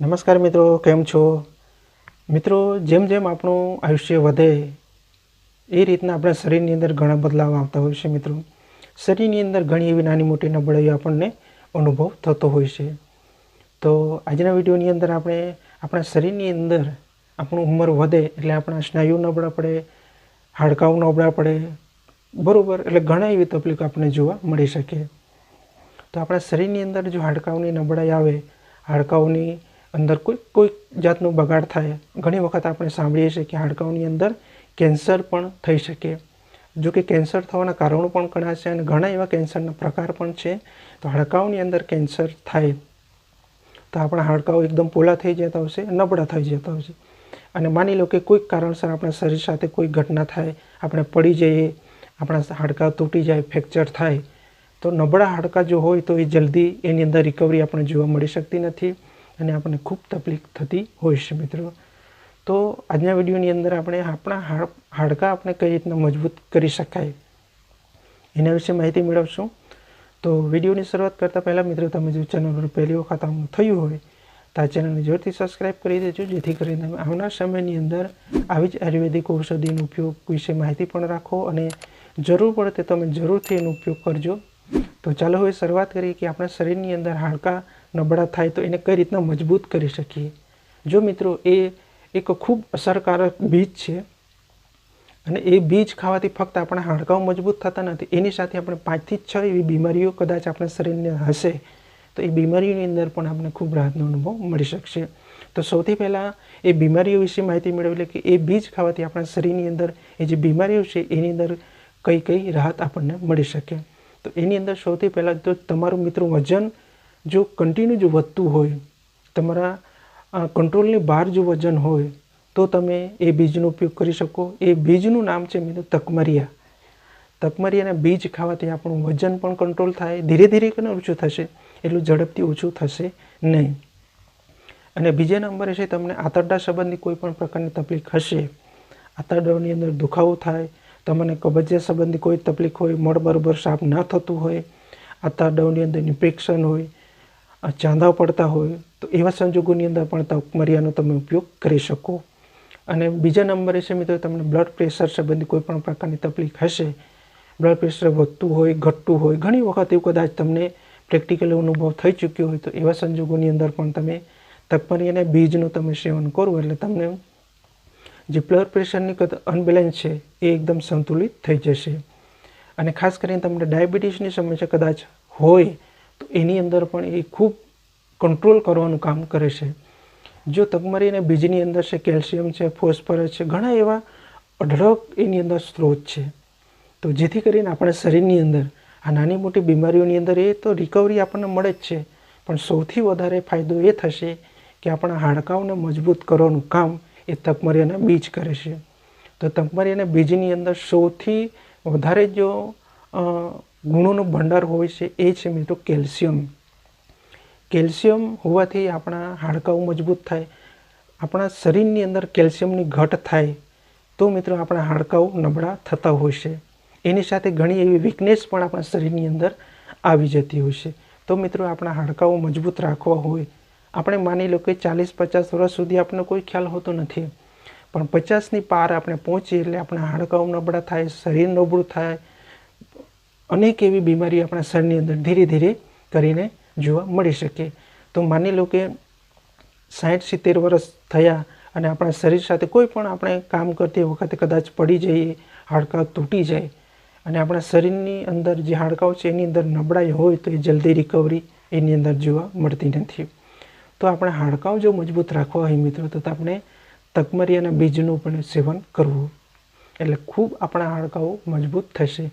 નમસ્કાર મિત્રો, કેમ છો? મિત્રો, જેમ જેમ આપણું આયુષ્ય વધે, એ રીતના આપણા શરીરની અંદર ઘણા બદલાવ આવતા હોય છે મિત્રો. શરીરની અંદર ઘણી એવી નાની મોટી નબળાઈઓ આપણને અનુભવ થતો હોય છે. તો આજના વિડીયોની અંદર આપણે આપણા શરીરની અંદર આપણું ઉંમર વધે એટલે આપણા સ્નાયુ નબળા પડે, હાડકાઓ નબળા પડે, બરાબર, એટલે ઘણા એવી તકલીફ આપણને જોવા મળી શકે. તો આપણા શરીરની અંદર જો હાડકાઓની નબળાઈ આવે, હાડકાઓની અંદર કોઈ કોઈ જાતનું બગાડ થાય. ઘણી વખત આપણે સાંભળીએ છીએ કે હાડકાઓની અંદર કેન્સર પણ થઈ શકે. જો કે કેન્સર થવાના કારણો પણ ઘણા છે અને ઘણા એવા કેન્સરના પ્રકાર પણ છે. તો હાડકાંઓની અંદર કેન્સર થાય, તો આપણા હાડકાઓ એકદમ પોલા થઈ જતા હશે નબળા થઈ જતા હશે અને માની લો કે કોઈક કારણસર આપણા શરીર સાથે કોઈ ઘટના થાય, આપણે પડી જઈએ, આપણા હાડકાં તૂટી જાય, ફ્રેક્ચર થાય, તો નબળા હાડકાં જો હોય તો એ જલ્દી એની અંદર રિકવરી આપણે જોવા મળી શકતી નથી. અને આપણને ખૂબ તકલીફ થતી હોય છે મિત્રો. તો આજના વિડીયોની અંદર આપણે આપણા હાડ, હાડકાં આપણે કઈ રીતના મજબૂત કરી શકાય એના વિશે માહિતી મેળવશું. તો વિડીયોની શરૂઆત કરતાં પહેલાં મિત્રો, તમે જો ચેનલ પર પહેલી વખત આવું થયું હોય, તો આ ચેનલને જોરથી સબસ્ક્રાઇબ કરી દેજો, જેથી કરીને તમે આવનાર સમયની અંદર આવી જ આયુર્વેદિક ઔષધિનો ઉપયોગ વિશે માહિતી પણ રાખો અને જરૂર પડે તો તમે જરૂરથી એનો ઉપયોગ કરજો. તો ચાલો હવે શરૂઆત કરીએ કે આપણા શરીરની અંદર હાડકાં નબળા થાય તો એને કઈ રીતના મજબૂત કરી શકીએ? જો મિત્રો, એ એક ખૂબ અસરકારક બીજ છે અને એ બીજ ખાવાથી ફક્ત આપણા હાડકાઓ મજબૂત થતા નથી, એની સાથે આપણે પાંચથી છ એવી બીમારીઓ કદાચ આપણા શરીરને હશે, તો એ બીમારીઓની અંદર પણ આપણે ખૂબ રાહતનો અનુભવ મળી શકશે. તો સૌથી પહેલાં એ બીમારીઓ વિશે માહિતી મેળવી લે કે એ બીજ ખાવાથી આપણા શરીરની અંદર એ જે બીમારીઓ છે, એની અંદર કઈ કઈ રાહત આપણને મળી શકે. તો એની અંદર સૌથી પહેલાં તો તમારું મિત્રો વજન જો કન્ટિન્યુ જો વધતું હોય, તમારા કંટ્રોલની બહાર જો વજન હોય, તો તમે એ બીજનો ઉપયોગ કરી શકો. એ બીજનું નામ છે મિત્રો તકમરિયા. તકમરિયાના બીજ ખાવાથી આપણું વજન પણ કંટ્રોલ થાય, ધીરે ધીરે કરીને ઓછું થશે, એટલું ઝડપથી ઓછું થશે નહીં. અને બીજા નંબરે છે તમને આંતરડા સંબંધી કોઈ પણ પ્રકારની તકલીફ હશે આંતરડાની અંદર દુખાવો થાય, તમને કબજિયાત સંબંધી કોઈ તકલીફ હોય મળ બરોબર સાફ ન થતું હોય, આંતરડાઓની અંદર ઇન્ફેક્શન હોય ચાંદા પડતા હોય, તો એવા સંજોગોની અંદર પણ તકમરિયાનો તમે ઉપયોગ કરી શકો. અને બીજા નંબરે છે મિત્રો, તમને બ્લડ પ્રેશર સંબંધી કોઈ પણ પ્રકારની તકલીફ હશે બ્લડ પ્રેશર વધતું હોય, ઘટતું હોય, ઘણી વખત એવું કદાચ તમને પ્રેક્ટિકલ અનુભવ થઈ ચૂક્યો હોય, તો એવા સંજોગોની અંદર પણ તમે તકમરિયાના બીજનું તમે સેવન કરો, એટલે તમને જે બ્લડ પ્રેશરની અનબેલેન્સ છે, એ એકદમ સંતુલિત થઈ જશે. અને ખાસ કરીને તમને ડાયાબિટીસની સમસ્યા કદાચ હોય તો એની અંદર પણ એ ખૂબ કંટ્રોલ કરવાનું કામ કરે છે. જો તકમરીને બીજની અંદર છે, કેલ્શિયમ છે, ફોસ્ફરસ છે, ઘણા એવા અઢળક એની અંદર સ્ત્રોત છે. તો જેથી કરીને આપણા શરીરની અંદર આ નાની મોટી બીમારીઓની અંદર એ તો રિકવરી આપણને મળે જ છે. પણ સૌથી વધારે ફાયદો એ થશે કે આપણા હાડકાઓને મજબૂત કરવાનું કામ એ તકમરિયાના બીજ કરે છે. તો તકમરિયાના બીજની અંદર સૌથી વધારે જો ગુણોનો ભંડાર હોય છે એ છે મિત્રો કેલ્શિયમ. કેલ્શિયમ હોવાથી આપણા હાડકાઓ મજબૂત થાય, આપણા શરીરની અંદર કેલ્શિયમની ઘટ થાય, તો મિત્રો આપણા હાડકાઓ નબળા થતા હોય છે. એની સાથે ઘણી એવી વીકનેસ પણ આપણા શરીરની અંદર આવી જતી હોય છે. તો મિત્રો આપણા હાડકાઓ મજબૂત રાખવા હોય, આપણે માની લો કે ચાલીસ પચાસ વર્ષ સુધી આપણને કોઈ ખ્યાલ હોતો નથી. પણ પચાસની પાર આપણે પહોંચીએ એટલે આપણા હાડકાઓ નબળા થાય, શરીર નબળું થાય અનેક એવી બીમારી આપણા શરીરની અંદર ધીરે ધીરે કરીને જોવા મળી શકે. તો માની લો કે સાઠ, સિત્તેર વર્ષ થયા અને આપણા શરીર સાથે કોઈ પણ આપણે કામ કરતી વખતે કદાચ પડી જઈએ, હાડકાં તૂટી જાય અને આપણા શરીરની અંદર જે હાડકાઓ છે એની અંદર નબળાઈ હોય તો એ જલ્દી રિકવરી એની અંદર જોવા મળતી નથી. તો આપણે હાડકાઓ જો મજબૂત રાખવા હોય મિત્રો, તો આપણે તકમરિયાના બીજનું પણ સેવન કરવું. એટલે ખૂબ આપણા હાડકાઓ મજબૂત થશે.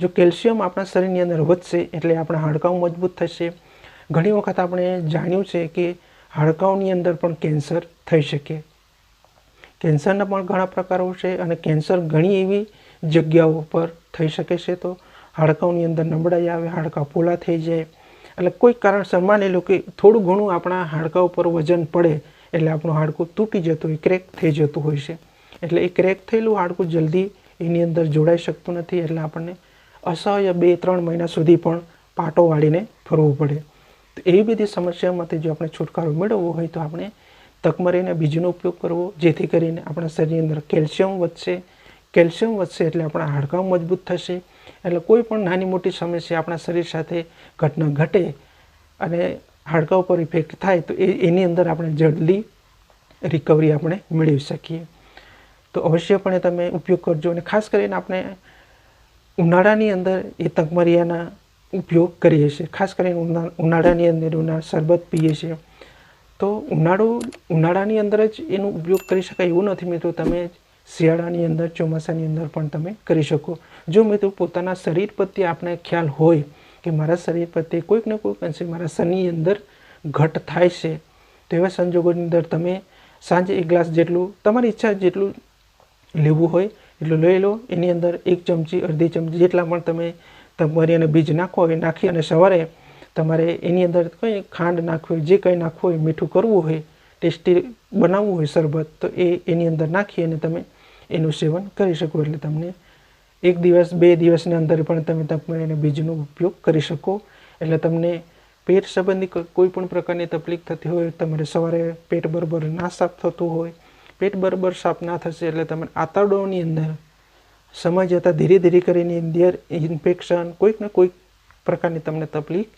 જો કેલ્શિયમ આપણા શરીરની અંદર વધશે એટલે આપણા હાડકાઓ મજબૂત થશે. ઘણી વખત આપણે જાણ્યું છે કે હાડકાઓની અંદર પણ કેન્સર થઈ શકે. કેન્સરના પણ ઘણા પ્રકારો છે અને કેન્સર ઘણી એવી જગ્યાઓ પર થઈ શકે છે તો હાડકાઓની અંદર નબળાઈ આવે, હાડકાં પોલા થઈ જાય. એટલે કોઈ કારણસર માની લો કે થોડું ઘણું આપણા હાડકાં ઉપર વજન પડે એટલે આપણું હાડકું તૂટી જતું હોય, ક્રેક થઈ જતું હોય છે. એટલે એ ક્રેક થયેલું હાડકું જલ્દી એની અંદર જોડાઈ શકતું નથી એટલે આપણને અસહ્ય બે, ત્રણ મહિના સુધી પણ પાટો વાળીને ફરવું પડે. તો એવી બધી સમસ્યામાંથી જો આપણે છુટકારો મેળવવો હોય તો આપણે તકમરીને બીજનો ઉપયોગ કરવો, જેથી કરીને આપણા શરીરની અંદર કેલ્શિયમ વધશે. કેલ્શિયમ વધશે એટલે આપણા હાડકાં મજબૂત થશે. એટલે કોઈ પણ નાની મોટી સમસ્યા આપણા શરીર સાથે ઘટના ઘટે અને હાડકા ઉપર ઇફેક્ટ થાય, તો એ, એની અંદર આપણે જલ્દી રિકવરી આપણે મેળવી શકીએ. તો અવશ્યપણે તમે ઉપયોગ કરજો અને ખાસ કરીને આપણે ઉનાળાની અંદર એ તકમરિયાના ઉપયોગ કરીએ છીએ. ખાસ કરીને ઉનાળાની અંદર ઉનાળા શરબત પીએ છીએ. તો ઉનાળો, ઉનાળાની અંદર જ એનો ઉપયોગ કરી શકાય એવું નથી મિત્રો. તમે શિયાળાની અંદર, ચોમાસાની અંદર પણ તમે કરી શકો. જો મિત્રો પોતાના શરીર પ્રત્યે આપણે ખ્યાલ હોય કે મારા શરીર પ્રત્યે કોઈક ને કોઈક અંશે મારા શરીરની અંદર ઘટ થાય છે, તો એવા સંજોગોની અંદર તમે સાંજે એક ગ્લાસ જેટલું, તમારી ઈચ્છા જેટલું લેવું હોય એટલું લઈ લો. એની અંદર એક ચમચી, અડધી ચમચી જેટલા પણ તમે તમારી અને બીજ નાખો એ નાખી અને સવારે તમારે એની અંદર કંઈ ખાંડ નાખવી હોય, જે કંઈ નાખવું હોય, મીઠું કરવું હોય, ટેસ્ટી બનાવવું હોય શરબત, તો એ એની અંદર નાખી અને તમે એનું સેવન કરી શકો. એટલે તમને એક દિવસ, બે દિવસની અંદર પણ તમે તકમરીના બીજનો ઉપયોગ કરી શકો. એટલે તમને પેટ સંબંધી કોઈ પણ પ્રકારની તકલીફ થતી હોય, તમારે સવારે પેટ બરોબર ના સાફ થતું હોય પેટ બરાબર સાફ ના થશે એટલે તમે આંતરડાઓની અંદર સમય જતાં ધીરે ધીરે કરીને અંદર ઇન્ફેક્શન કોઈક ને કોઈક પ્રકારની તમને તકલીફ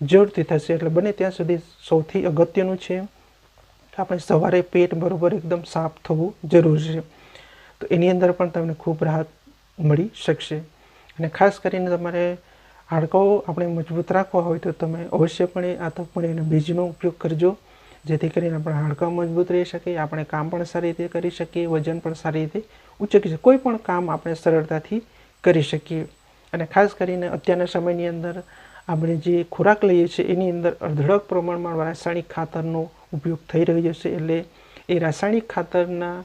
જરૂરથી થશે. એટલે બને ત્યાં સુધી સૌથી અગત્યનું છે આપણે સવારે પેટ બરાબર એકદમ સાફ થવું જરૂરી છે. તો એની અંદર પણ તમને ખૂબ રાહત મળી શકશે. અને ખાસ કરીને તમારે હાડકાઓ આપણે મજબૂત રાખવા હોય તો તમે અવશ્યપણે આ તકમરીના બીજનો ઉપયોગ કરજો. જેથી કરીને આપણા હાડકાં મજબૂત રહી શકે આપણે કામ પણ સારી રીતે કરી શકીએ, વજન પણ સારી રીતે ઉચકી શકીએ, કોઈ પણ કામ આપણે સરળતાથી કરી શકીએ. અને ખાસ કરીને અત્યારના સમયની અંદર આપણે જે ખોરાક લઈએ છીએ, એની અંદર અઢળક પ્રમાણમાં રાસાયણિક ખાતરનો ઉપયોગ થઈ રહ્યો છે, એટલે એ રાસાયણિક ખાતરના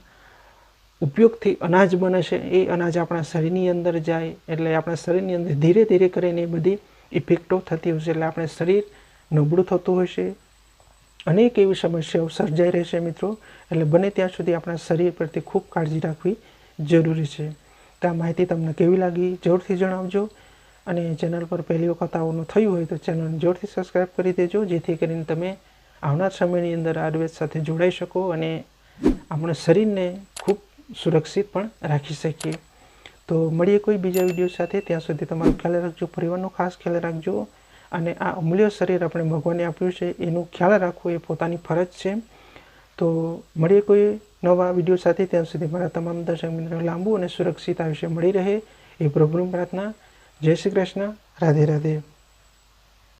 ઉપયોગથી અનાજ બને છે, એ અનાજ આપણા શરીરની અંદર જાય, એટલે આપણા શરીરની અંદર ધીરે ધીરે કરીને એ બધી ઇફેક્ટો થતી હોય છે, એટલે આપણે શરીર નબળું થતું હોય છે અનેક એવી સમસ્યાઓ સર્જાઈ રહેશે મિત્રો. એટલે બને ત્યાં સુધી આપણા શરીર પ્રત્યે ખૂબ કાળજી રાખવી જરૂરી છે. તો આ માહિતી તમને કેવી લાગી જરૂરથી જણાવજો. અને ચેનલ પર પહેલી વખત આવવાનું થયું હોય તો ચેનલને જોરથી સબસ્ક્રાઈબ કરી દેજો, જેથી કરીને તમે આવનાર સમયની અંદર આયુર્વેદ સાથે જોડાઈ શકો અને આપણા શરીરને ખૂબ સુરક્ષિત પણ રાખી શકીએ. તો મળીએ કોઈ બીજા વીડિયો સાથે. ત્યાં સુધી તમારો ખ્યાલ રાખજો, પરિવારનો ખાસ ખ્યાલ રાખજો. અને આ અમૂલ્ય શરીર આપણે ભગવાને આપ્યું છે, એનું ખ્યાલ રાખવો એ પોતાની ફરજ છે. તો મળીએ કોઈ નવા વીડિયો સાથે, ત્યાં સુધી મારા તમામ દર્શક મિત્રો લાંબુ અને સુરક્ષિત આયુષ્ય મળી રહે. એ પ્રભુની પ્રાર્થના. જય શ્રી કૃષ્ણ. રાધે રાધે.